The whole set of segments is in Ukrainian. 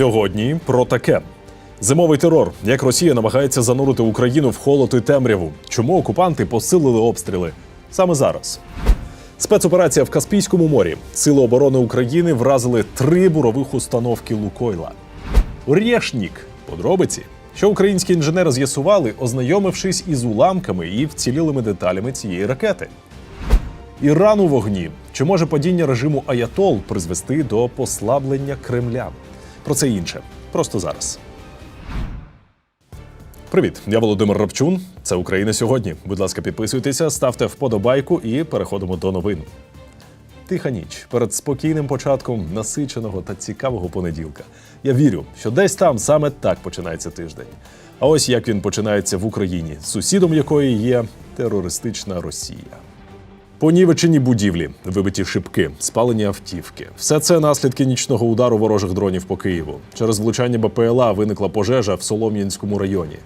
Сьогодні про таке. Зимовий терор. Як Росія намагається занурити Україну в холод і темряву. Чому окупанти посилили обстріли саме зараз? Спецоперація в Каспійському морі. Сили оборони України вразили три бурових установки Лукойла. Орєшнік. Подробиці. Що українські інженери з'ясували, ознайомившись із уламками і вцілілими деталями цієї ракети. Іран у вогні. Чи може падіння режиму Аятол призвести до послаблення Кремля? Про це інше. Просто зараз. Привіт, я Володимир Рапчун. Це Україна сьогодні. Будь ласка, підписуйтеся, ставте вподобайку і переходимо до новин. Тиха ніч перед спокійним початком насиченого та цікавого понеділка. Я вірю, що десь там саме так починається тиждень. А ось як він починається в Україні, сусідом якої є терористична Росія. Понівечені будівлі, вибиті шибки, спалені автівки. Все це наслідки нічного удару ворожих дронів по Києву. Через влучання БПЛА виникла пожежа в Солом'янському районі.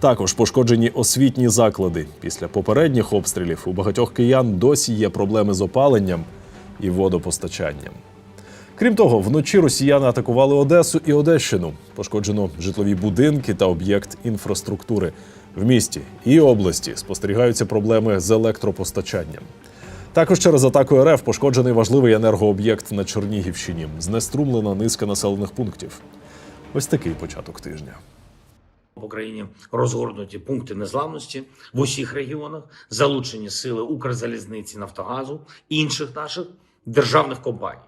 Також пошкоджені освітні заклади. Після попередніх обстрілів у багатьох киян досі є проблеми з опаленням і водопостачанням. Крім того, вночі росіяни атакували Одесу і Одещину. Пошкоджено житлові будинки та об'єкт інфраструктури. В місті і області спостерігаються проблеми з електропостачанням. Також через атаку РФ пошкоджений важливий енергооб'єкт на Чернігівщині. Знеструмлена низка населених пунктів. Ось такий початок тижня. В Україні розгорнуті пункти незламності в усіх регіонах, залучені сили Укрзалізниці, Нафтогазу, інших наших державних компаній.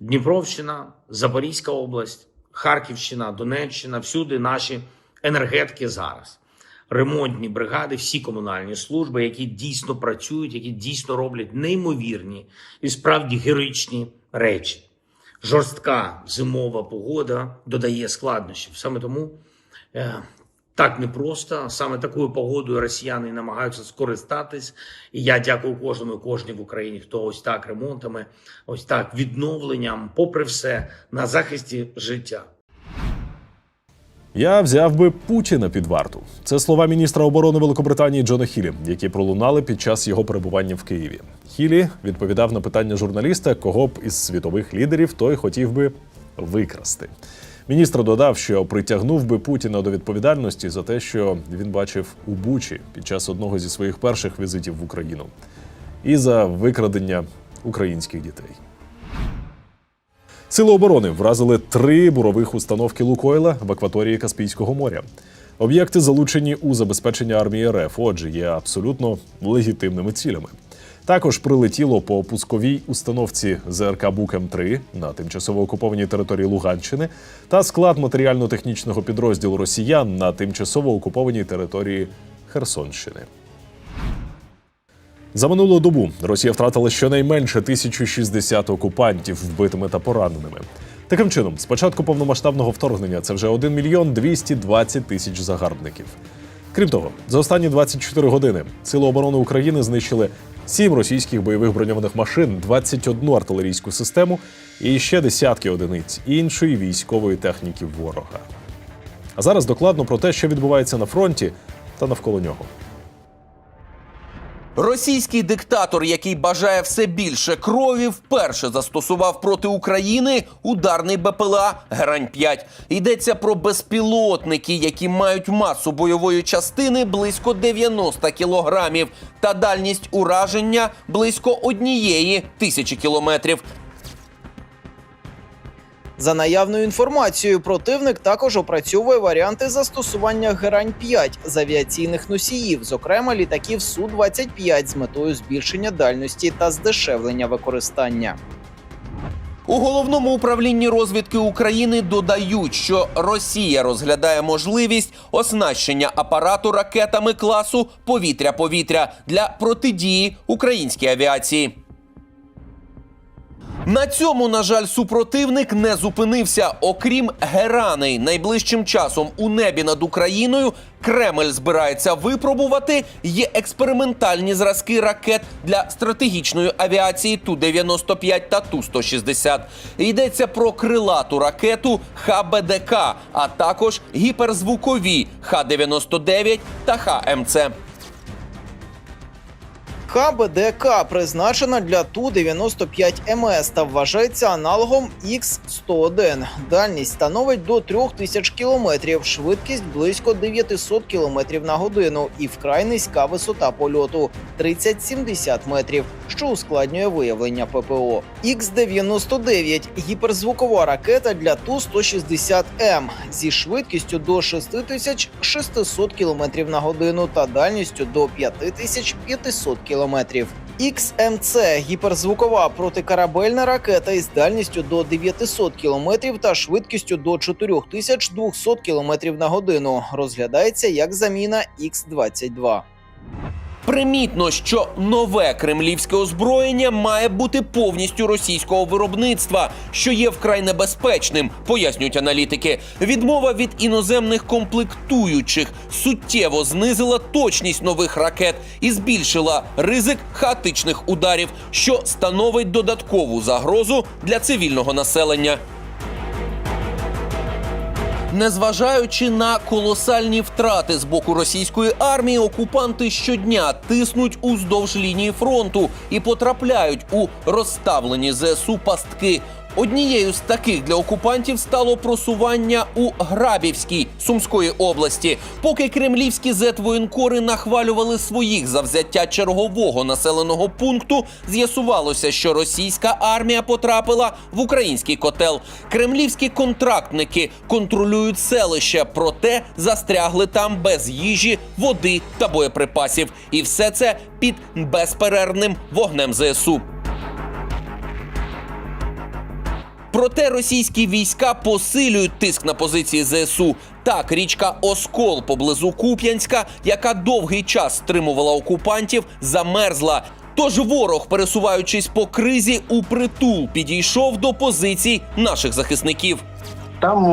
Дніпровщина, Запорізька область, Харківщина, Донеччина всюди наші енергетики зараз. Ремонтні бригади, всі комунальні служби, які дійсно працюють, які дійсно роблять неймовірні і справді героїчні речі. Жорстка зимова погода додає складнощів. Саме тому е, так непросто. Саме такою погодою росіяни намагаються скористатись. І я дякую кожному і кожній в Україні, хто ось так ремонтами, ось так відновленням, попри все, на захисті життя. Я взяв би Путіна під варту. Це слова міністра оборони Великобританії Джона Хілі, які пролунали під час його перебування в Києві. Хілі відповідав на питання журналіста, кого б із світових лідерів той хотів би викрасти. Міністр додав, що притягнув би Путіна до відповідальності за те, що він бачив у Бучі під час одного зі своїх перших візитів в Україну, і за викрадення українських дітей. Сили оборони вразили три бурових установки Лукойла в акваторії Каспійського моря. Об'єкти залучені у забезпечення армії РФ, отже, є абсолютно легітимними цілями. Також прилетіло по пусковій установці ЗРК Бук-М3 на тимчасово окупованій території Луганщини та склад матеріально-технічного підрозділу Росіян на тимчасово окупованій території Херсонщини. За минулу добу Росія втратила щонайменше 1060 окупантів вбитими та пораненими. Таким чином, з початку повномасштабного вторгнення це вже 1 мільйон 220 тисяч загарбників. Крім того, за останні 24 години Сили оборони України знищили 7 російських бойових броньованих машин, 21 артилерійську систему і ще десятки одиниць іншої військової техніки ворога. А зараз докладно про те, що відбувається на фронті та навколо нього. Російський диктатор, який бажає все більше крові, вперше застосував проти України ударний БПЛА Грань 5 Йдеться про безпілотники, які мають масу бойової частини близько 90 кілограмів та дальність ураження близько однієї тисячі кілометрів. За наявною інформацією, противник також опрацьовує варіанти застосування Герань 5 з авіаційних носіїв, зокрема літаків Су-25 з метою збільшення дальності та здешевлення використання. У головному управлінні розвідки України додають, що Росія розглядає можливість оснащення апарату ракетами класу повітря-повітря для протидії українській авіації. На цьому, на жаль, супротивник не зупинився. Окрім Герани, найближчим часом у небі над Україною Кремль збирається випробувати є експериментальні зразки ракет для стратегічної авіації Ту-95 та Ту-160. Йдеться про крилату ракету ХБДК, а також гіперзвукові Х-99 та ХМЦ. ХБДК призначена для Ту-95 МС та вважається аналогом Х-101. Дальність становить до 3000 км, швидкість близько 900 км на годину і вкрай низька висота польоту 30-70 метрів, що ускладнює виявлення ППО. Х-99 – гіперзвукова ракета для Ту-160М зі швидкістю до 6600 км на годину та дальністю до 5500 км. XMC – гіперзвукова протикорабельна ракета із дальністю до 900 км та швидкістю до 4200 км на годину. Розглядається як заміна Х-22. Примітно, що нове кремлівське озброєння має бути повністю російського виробництва, що є вкрай небезпечним, пояснюють аналітики. Відмова від іноземних комплектуючих суттєво знизила точність нових ракет і збільшила ризик хаотичних ударів, що становить додаткову загрозу для цивільного населення. Незважаючи на колосальні втрати з боку російської армії, окупанти щодня тиснуть уздовж лінії фронту і потрапляють у розставлені ЗСУ пастки. Однією з таких для окупантів стало просування у Грабівській Сумської області. Поки кремлівські зет-воєнкори нахвалювали своїх за взяття чергового населеного пункту, з'ясувалося, що російська армія потрапила в український котел. Кремлівські контрактники контролюють селище, проте застрягли там без їжі, води та боєприпасів. І все це під безперервним вогнем ЗСУ. Проте російські війська посилюють тиск на позиції ЗСУ. Так, річка Оскол поблизу Куп'янська, яка довгий час стримувала окупантів, замерзла. Тож ворог, пересуваючись по кризі, у притул підійшов до позицій наших захисників. Там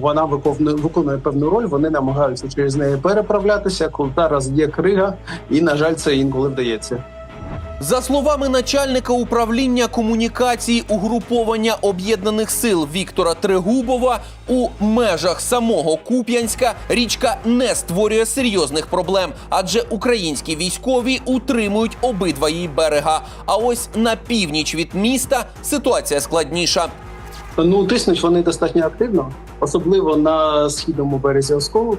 вона виконує, виконує певну роль. Вони намагаються через неї переправлятися. Коли зараз є крига, і на жаль, це інколи вдається. За словами начальника управління комунікації угруповання об'єднаних сил Віктора Трегубова, у межах самого Куп'янська річка не створює серйозних проблем, адже українські військові утримують обидва її берега. А ось на північ від міста ситуація складніша. Ну тиснуть вони достатньо активно, особливо на східному березі Осколу.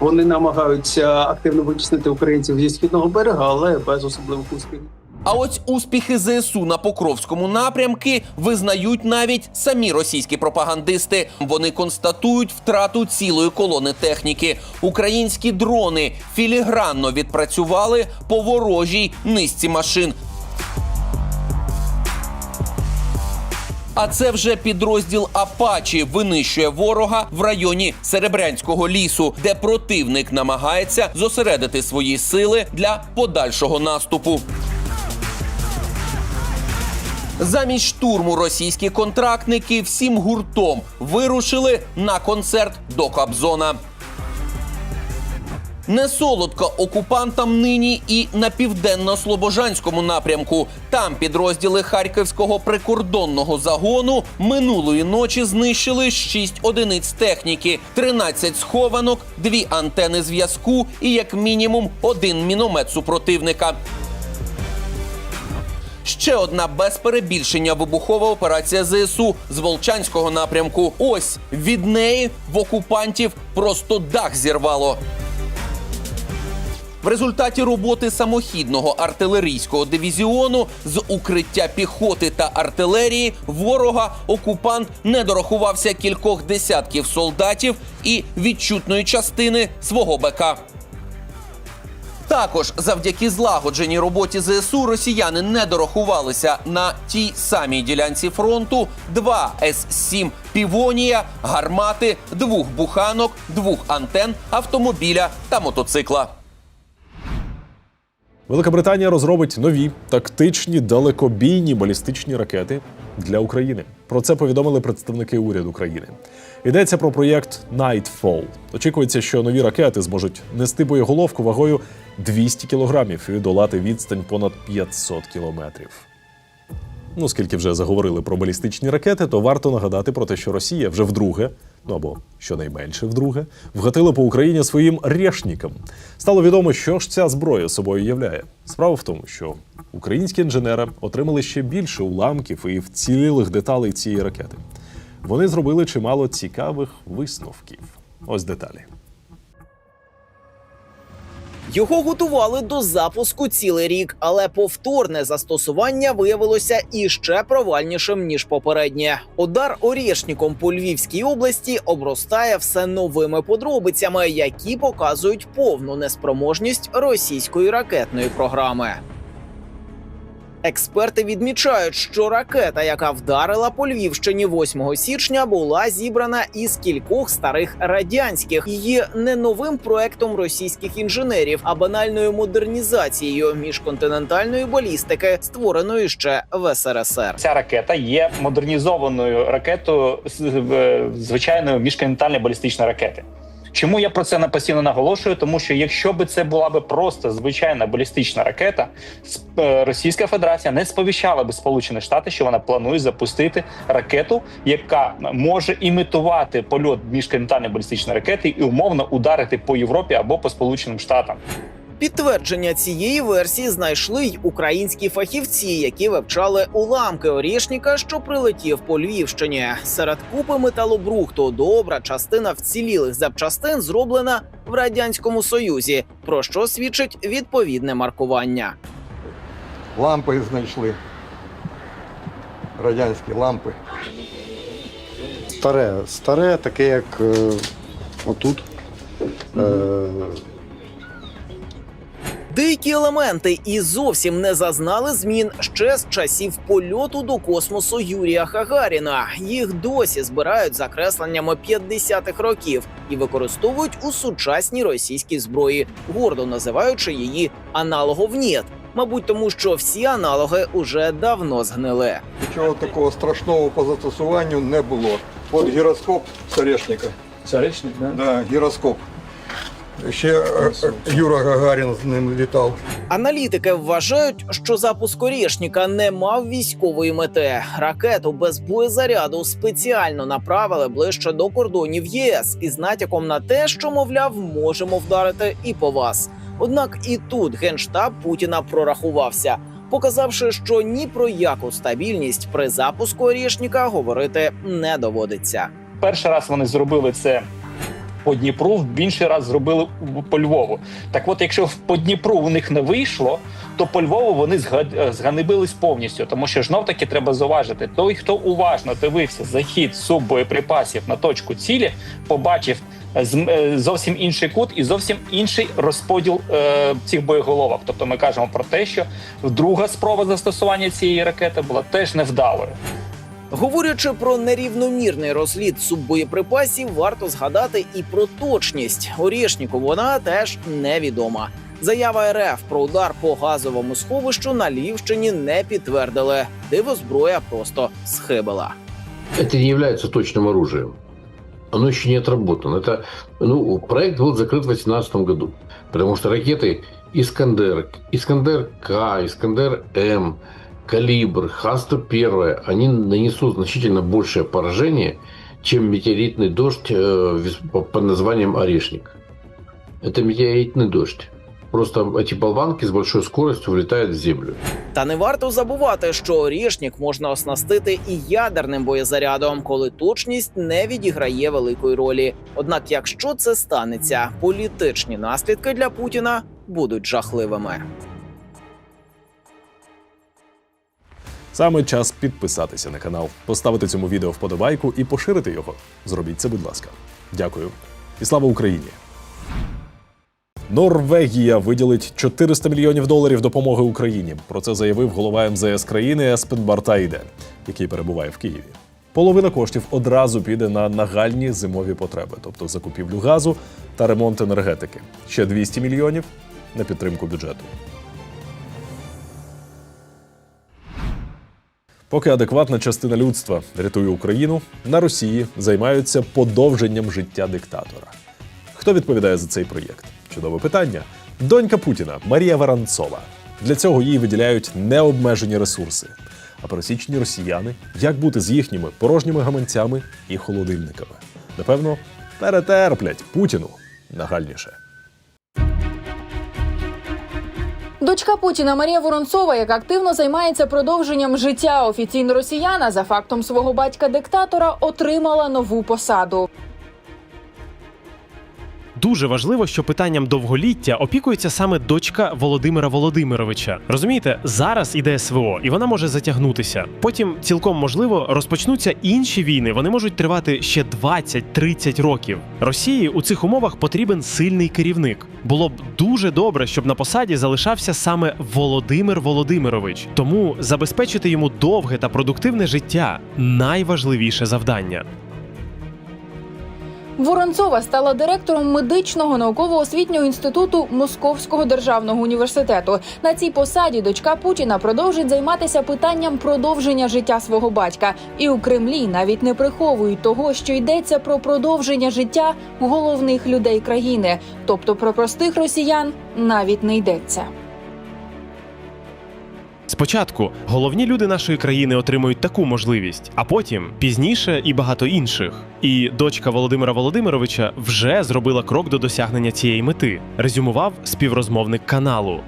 Вони намагаються активно витіснити українців зі східного берега, але без особливих успіхів. А ось успіхи ЗСУ на Покровському напрямки визнають навіть самі російські пропагандисти. Вони констатують втрату цілої колони техніки. Українські дрони філігранно відпрацювали по ворожій низці машин. А це вже підрозділ Апачі винищує ворога в районі Серебрянського лісу, де противник намагається зосередити свої сили для подальшого наступу. Замість штурму російські контрактники всім гуртом вирушили на концерт до Кобзона. Не солодко окупантам нині і на південно-слобожанському напрямку. Там підрозділи харківського прикордонного загону минулої ночі знищили 6 одиниць техніки, 13 схованок, 2 антени зв'язку і як мінімум один міномет супротивника. Ще одна без перебільшення вибухова операція ЗСУ з Волчанського напрямку. Ось від неї в окупантів просто дах зірвало. В результаті роботи самохідного артилерійського дивізіону з укриття піхоти та артилерії ворога окупант не дорахувався кількох десятків солдатів і відчутної частини свого БК. Також завдяки злагодженій роботі ЗСУ росіяни не дорахувалися на тій самій ділянці фронту два С-7 півонія, гармати, двох буханок, двох антен, автомобіля та мотоцикла. Велика Британія розробить нові тактичні далекобійні балістичні ракети для України. Про це повідомили представники уряду країни. Йдеться про проєкт Nightfall. Очікується, що нові ракети зможуть нести боєголовку вагою 200 кілограмів і долати відстань понад 500 кілометрів. Ну, скільки вже заговорили про балістичні ракети, то варто нагадати про те, що Росія вже вдруге, ну або щонайменше вдруге, вгатила по Україні своїм решнікам. Стало відомо, що ж ця зброя собою являє. Справа в тому, що Українські інженери отримали ще більше уламків і вцілілих деталей цієї ракети. Вони зробили чимало цікавих висновків. Ось деталі. Його готували до запуску цілий рік, але повторне застосування виявилося іще провальнішим ніж попереднє. Удар орєшніком по Львівській області обростає все новими подробицями, які показують повну неспроможність російської ракетної програми. Експерти відмічають, що ракета, яка вдарила по Львівщині 8 січня, була зібрана із кількох старих радянських. Її не новим проектом російських інженерів, а банальною модернізацією міжконтинентальної балістики, створеної ще в СРСР. Ця ракета є модернізованою ракетою е, звичайної міжконтинентальної балістичної ракети. Чому я про це постійно наголошую? Тому що якщо би це була би просто звичайна балістична ракета, е, Російська Федерація не сповіщала би Сполучені Штати, що вона планує запустити ракету, яка може імітувати польот міжконтинентальної балістичної ракети і умовно ударити по Європі або по Сполученим Штатам. Підтвердження цієї версії знайшли й українські фахівці, які вивчали уламки Орішніка, що прилетів по Львівщині. Серед купи металобрухту добра частина вцілілих запчастин зроблена в радянському союзі, про що свідчить відповідне маркування. Лампи знайшли. Радянські лампи. Старе, старе, таке, як е, отут. Е, Деякі елементи і зовсім не зазнали змін ще з часів польоту до космосу Юрія Хагаріна. Їх досі збирають за кресленнями 50-х років і використовують у сучасній російській зброї, гордо називаючи її аналогов «Нєт». Мабуть, тому що всі аналоги уже давно згнили. нічого такого страшного по застосуванню не було. От гіроскоп Сорешника. Царичник, да? Да, гіроскоп. Ще е, е, Юра Гагарін з ним літав. Аналітики вважають, що запуск Орєшніка не мав військової мети. Ракету без боєзаряду спеціально направили ближче до кордонів ЄС із натяком на те, що мовляв можемо вдарити і по вас. Однак і тут генштаб Путіна прорахувався, показавши, що ні про яку стабільність при запуску Орєшніка говорити не доводиться. Перший раз вони зробили це по Дніпру, в інший раз зробили по Львову. Так от, якщо по Дніпру у них не вийшло, то по Львову вони е, зганибились повністю. Тому що знов таки треба зауважити, той, хто уважно дивився захід суббоєприпасів на точку цілі, побачив е, е, зовсім інший кут і зовсім інший розподіл е, цих боєголовок. Тобто ми кажемо про те, що друга спроба застосування цієї ракети була теж невдалою. Говорячи про нерівномірний розліт суббоєприпасів, варто згадати і про точність. Орєшніку вона теж невідома. Заява РФ про удар по газовому сховищу на Львівщині не підтвердили. Дивозброя просто схибила. Это не является точным оружием. Оно еще не отработано. Это, ну, проект был закрыт в 2018 году, потому что ракеты Искандер, Искандер-К, Искандер-М, Калибр, Х-101, они нанесут значительно большее поражение, чем метеоритный дождь э, вес- по- под названием Орешник. Это метеоритный дождь. Просто эти болванки с большой скоростью влетают в землю. Та не варто забувати, що Орєшнік можна оснастити і ядерним боєзарядом, коли точність не відіграє великої ролі. Однак, якщо це станеться, політичні наслідки для Путіна будуть жахливими. Саме час підписатися на канал, поставити цьому відео вподобайку і поширити його. Зробіть це, будь ласка. Дякую. І слава Україні! Норвегія виділить 400 мільйонів доларів допомоги Україні. Про це заявив голова МЗС країни Еспен Бартайде, який перебуває в Києві. Половина коштів одразу піде на нагальні зимові потреби, тобто закупівлю газу та ремонт енергетики. Ще 200 мільйонів на підтримку бюджету. Поки адекватна частина людства рятує Україну, на Росії займаються подовженням життя диктатора. Хто відповідає за цей проєкт? Чудове питання. Донька Путіна Марія Воронцова. Для цього їй виділяють необмежені ресурси. А пересічні росіяни як бути з їхніми порожніми гаманцями і холодильниками? Напевно, перетерплять Путіну нагальніше. Дочка Путіна Марія Воронцова, яка активно займається продовженням життя офіційно росіяна, за фактом свого батька-диктатора, отримала нову посаду. Дуже важливо, що питанням довголіття опікується саме дочка Володимира Володимировича. Розумієте, зараз іде СВО, і вона може затягнутися. Потім цілком можливо розпочнуться інші війни. Вони можуть тривати ще 20-30 років. Росії у цих умовах потрібен сильний керівник. Було б дуже добре, щоб на посаді залишався саме Володимир Володимирович. Тому забезпечити йому довге та продуктивне життя найважливіше завдання. Воронцова стала директором медичного науково-освітнього інституту Московського державного університету. На цій посаді дочка Путіна продовжить займатися питанням продовження життя свого батька. І у Кремлі навіть не приховують того, що йдеться про продовження життя головних людей країни, тобто про простих росіян навіть не йдеться. Спочатку головні люди нашої країни отримують таку можливість, а потім пізніше і багато інших. І дочка Володимира Володимировича вже зробила крок до досягнення цієї мети, резюмував співрозмовник каналу.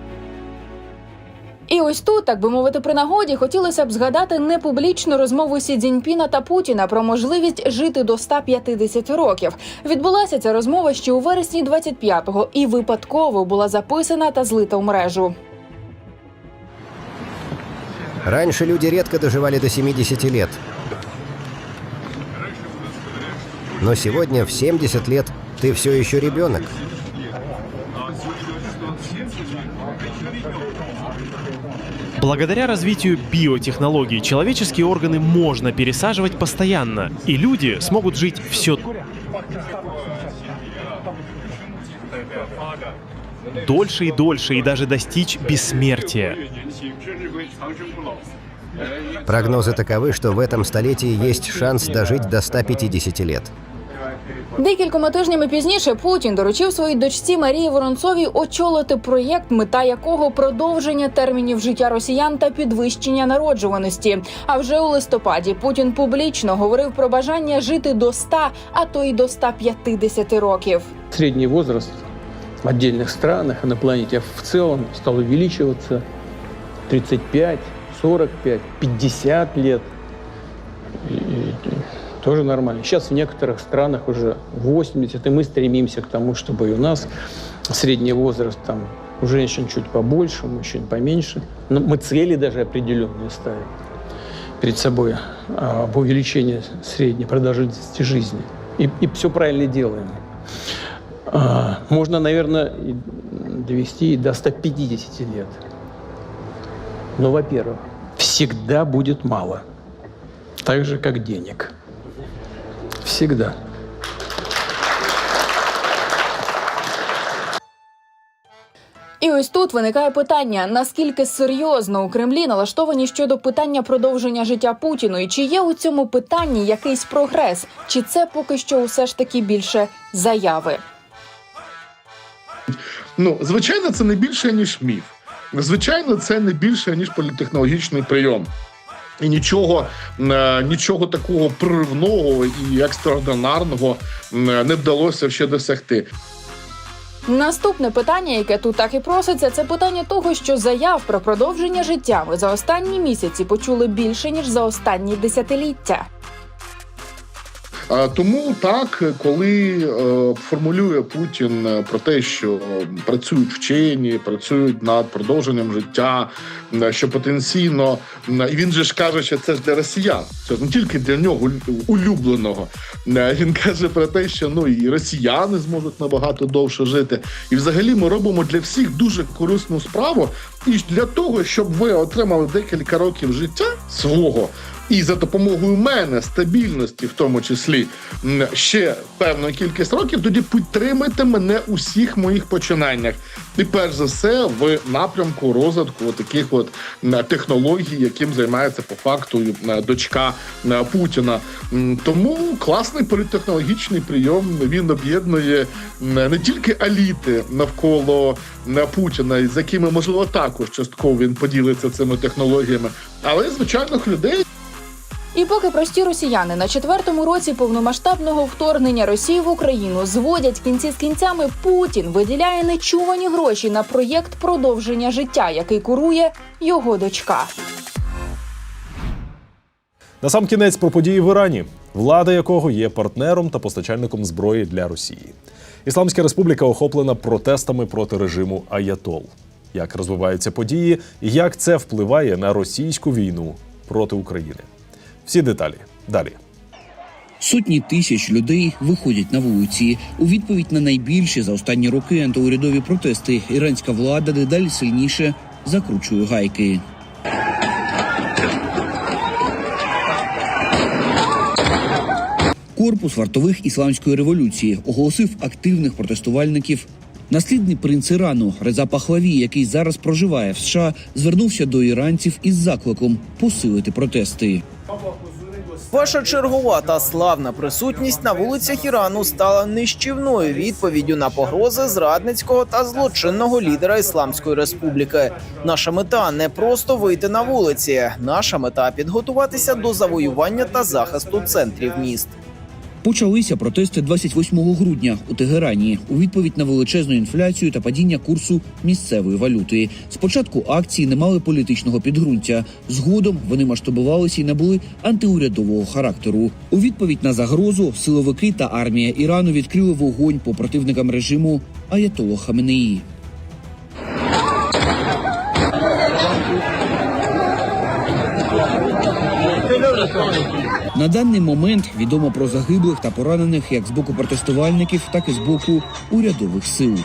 І ось тут, так би мовити, при нагоді хотілося б згадати непублічну розмову Сі Цзіньпіна та Путіна про можливість жити до 150 років. Відбулася ця розмова ще у вересні 25-го і випадково була записана та злита в мережу. Раньше люди редко доживали до 70 лет. Но сегодня в 70 лет ты все еще ребенок. Благодаря развитию биотехнологий человеческие органы можно пересаживать постоянно, и люди смогут жить все дольше и дольше, и даже достичь бессмертия. Прогнозы таковы, что в этом столетии есть шанс дожить до 150 лет. Декількома тижнями пізніше Путін доручив своїй дочці Марії Воронцовій очолити проєкт, мета якого продовження термінів життя росіян та підвищення народжуваності. А вже у листопаді Путін публічно говорив про бажання жити до 100, а то й до 150 років. Средний возраст в отдельных странах и на планете в целом стал увеличиваться 35, 45, 50 лет. И- и тоже нормально. Сейчас в некоторых странах уже 80, и мы стремимся к тому, чтобы и у нас средний возраст там у женщин чуть побольше, у мужчин поменьше. Но мы цели даже определенные ставим перед собой а, об увеличении средней продолжительности жизни. И, и все правильно делаем. А, Можно, наверное, довести до 150 лет. Но, во-первых, всегда будет мало. Так же, как денег. Всегда. І ось тут виникає питання: наскільки серйозно у Кремлі налаштовані щодо питання продовження життя Путіну, і чи є у цьому питанні якийсь прогрес, чи це поки що усе ж таки більше заяви? Ну, звичайно, це не більше ніж міф. Звичайно, це не більше ніж політехнологічний прийом. І нічого, е, нічого такого проривного і екстраординарного е, не вдалося ще досягти. Наступне питання, яке тут так і проситься, це питання того, що заяв про продовження життя ми за останні місяці почули більше ніж за останні десятиліття. Тому так, коли е, формулює Путін е, про те, що працюють вчені, працюють над продовженням життя, що потенційно і він же ж каже, що це ж для росіян, це не тільки для нього улюбленого. Е, Він каже про те, що ну і росіяни зможуть набагато довше жити. І взагалі ми робимо для всіх дуже корисну справу. І для того, щоб ви отримали декілька років життя свого. І за допомогою мене стабільності, в тому числі ще певну кількість років, тоді підтримайте мене у всіх моїх починаннях. І перш за все в напрямку розвитку таких от технологій, яким займається по факту дочка Путіна. Тому класний політтехнологічний прийом він об'єднує не тільки еліти навколо Путіна, з якими можливо також частково він поділиться цими технологіями, але й звичайних людей. І поки прості росіяни на четвертому році повномасштабного вторгнення Росії в Україну зводять кінці з кінцями, Путін виділяє нечувані гроші на проєкт продовження життя, який курує його дочка. Насамкінець про події в Ірані, влада якого є партнером та постачальником зброї для Росії. Ісламська республіка охоплена протестами проти режиму Аятол. Як розвиваються події, і як це впливає на російську війну проти України? Всі деталі далі. Сотні тисяч людей виходять на вулиці. У відповідь на найбільші за останні роки антиурядові протести іранська влада дедалі сильніше закручує гайки. Корпус вартових ісламської революції оголосив активних протестувальників. Наслідний принц Ірану Реза Пахлаві, який зараз проживає в США, звернувся до іранців із закликом посилити протести. Ваша чергова та славна присутність на вулицях Ірану стала нищівною відповіддю на погрози зрадницького та злочинного лідера Ісламської республіки. Наша мета не просто вийти на вулиці. Наша мета підготуватися до завоювання та захисту центрів міст. Почалися протести 28 грудня у Тегерані у відповідь на величезну інфляцію та падіння курсу місцевої валюти. Спочатку акції не мали політичного підґрунтя. Згодом вони масштабувалися і набули антиурядового характеру. У відповідь на загрозу силовики та армія Ірану відкрили вогонь по противникам режиму Аятолла Хаменеї. На даний момент відомо про загиблих та поранених як з боку протестувальників, так і з боку урядових сил.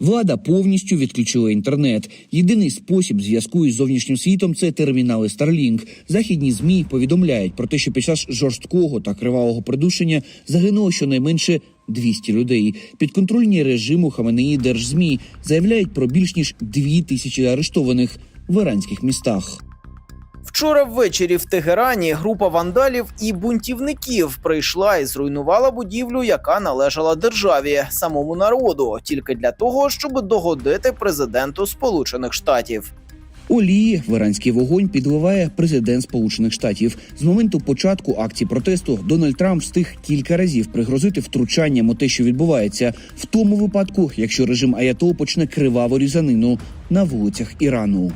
Влада повністю відключила інтернет. Єдиний спосіб зв'язку із зовнішнім світом це термінали Starlink. Західні змі повідомляють про те, що під час жорсткого та кривавого придушення загинуло щонайменше 200 людей. Підконтрольні режиму Хаменеї держзмі заявляють про більш ніж 2 тисячі арештованих в іранських містах. Вчора ввечері в Тегерані група вандалів і бунтівників прийшла і зруйнувала будівлю, яка належала державі, самому народу, тільки для того, щоб догодити президенту Сполучених Штатів. Олії в іранський вогонь підливає президент Сполучених Штатів. З моменту початку акції протесту Дональд Трамп встиг кілька разів пригрозити втручанням у те, що відбувається, в тому випадку, якщо режим Аятол почне криваву різанину на вулицях Ірану.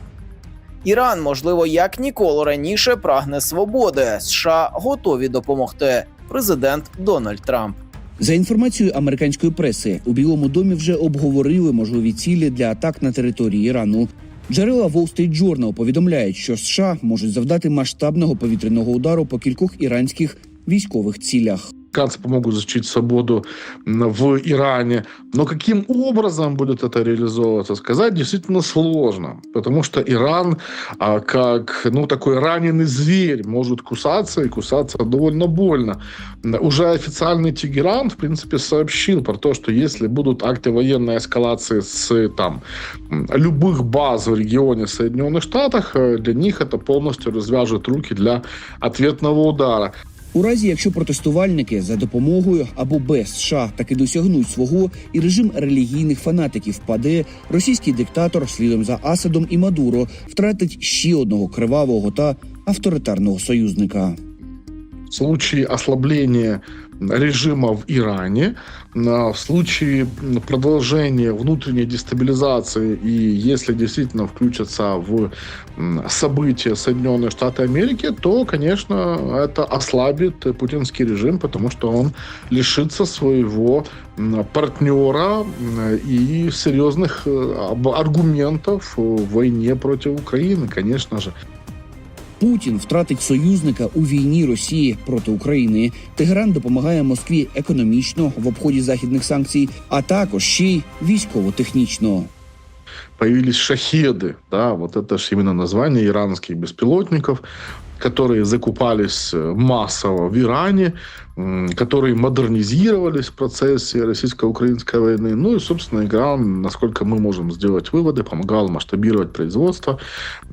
Іран, можливо, як ніколи раніше прагне свободи. США готові допомогти. Президент Дональд Трамп. За інформацією американської преси, у Білому домі вже обговорили можливі цілі для атак на території Ірану. Джерела Wall Street Journal повідомляють, що США можуть завдати масштабного повітряного удару по кількох іранських військових цілях. Американцы помогут защитить свободу в Иране. Но каким образом будет это реализовываться, сказать действительно сложно. Потому что Иран, а, как ну, такой раненый зверь, может кусаться и кусаться довольно больно. Уже официальный Тегеран, в принципе, сообщил про то, что если будут акты военной эскалации с там, любых баз в регионе Соединенных Штатах, э, для них это полностью развяжет руки для ответного удара. У разі, якщо протестувальники за допомогою або без США таки досягнуть свого, і режим релігійних фанатиків впаде, російський диктатор слідом за Асадом і Мадуро втратить ще одного кривавого та авторитарного союзника. В случае ослабления режима в Иране, а, в случае продолжения внутренней дестабилизации и если действительно включатся в события Соединенные Штаты Америки, то, конечно, это ослабит путинский режим, потому что он лишится своего партнера и серьезных э, аргументов в войне против Украины, конечно же. Путін втратить союзника у війні Росії проти України. Тегеран допомагає Москві економічно в обході західних санкцій, а також ще й військово-технічно. появились шахеды, да, вот это же именно название иранских беспилотников, которые закупались э, массово в Иране, м, которые модернизировались в процессе российско-украинской войны. Ну и, собственно, Иран, насколько мы можем сделать выводы, помогал масштабировать производство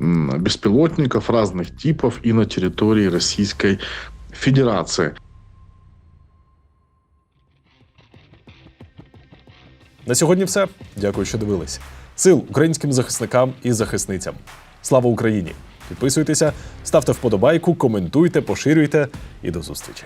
м, беспилотников разных типов и на территории Российской Федерации. На сьогодні все. Дякую, що дивились. Сил українським захисникам і захисницям. Слава Україні! Підписуйтеся, ставте вподобайку, коментуйте, поширюйте і до зустрічі.